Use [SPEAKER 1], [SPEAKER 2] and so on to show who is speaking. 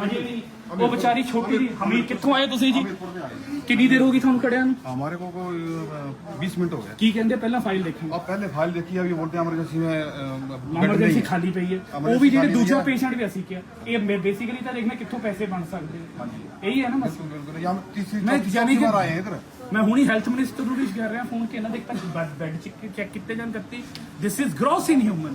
[SPEAKER 1] ਹਜੇ ਵੀ ਉਹ ਵਿਚਾਰੀ ਛੋਟੀ ਜੀ ਹਮੀਰ ਕਿੱਥੋਂ ਆਏ ਤੁਸੀਂ ਜੀ
[SPEAKER 2] हमीरपुर में आए
[SPEAKER 1] ਕਿੰਨੀ ਦੇਰ ਹੋ ਗਈ ਤੁਹਾਨੂੰ ਖੜਿਆਂ ਨੂੰ
[SPEAKER 2] हमारे को कोई बीस मिनट हो गए
[SPEAKER 1] ਕੀ ਕਹਿੰਦੇ ਪਹਿਲਾਂ ਫਾਈਲ ਦੇਖਾਂਗੇ
[SPEAKER 2] अब पहले फाइल देखी अभी बोलते हैं इमरजेंसी में अ, बेड नहीं
[SPEAKER 1] ਐਮਰਜੈਂਸੀ
[SPEAKER 2] है।
[SPEAKER 1] ਖਾਲੀ ਪਈ ਹੈ
[SPEAKER 2] Emergency
[SPEAKER 1] ਉਹ ਵੀ ਜਿਹੜੇ
[SPEAKER 2] ਖਾਲੀ
[SPEAKER 1] ਦੂਜਾ
[SPEAKER 2] ਹੋਈ ਹੈ।
[SPEAKER 1] ਪੇਸ਼ੈਂਟ ਵੀ ਅਸੀਂ ਕਿਹਾ ਇਹ ਬੇਸਿਕਲੀ ਤਾਂ ਦੇਖਣਾ ਕਿੱਥੋਂ ਪੈਸੇ ਬਣ ਸਕਦੇ
[SPEAKER 2] हाँ
[SPEAKER 1] ਆ।
[SPEAKER 2] जी
[SPEAKER 1] ਇਹੀ ਹੈ ਨਾ ਮਸਲਾ
[SPEAKER 2] बिल्कुल बिल्कुल यहाँ तीसरी
[SPEAKER 1] मैं
[SPEAKER 2] चौथी
[SPEAKER 1] यानी
[SPEAKER 2] चौथी
[SPEAKER 1] कि-
[SPEAKER 2] बार आए हैं इधर
[SPEAKER 1] ਮੈਂ ਹੁਣੀ ਹੈਲਥ ਮਿਨਿਸਟਰ ਨੂੰ ਵੀ ਕਰ ਰਿਹਾ ਫੋਨ ਕਿ ਇਹਨਾਂ ਦੇ ਤੱਕ ਬੈੱਡ ਚੈੱਕ ਕੀਤੇ ਜਾਣ ਕੱਤੀ this is gross inhuman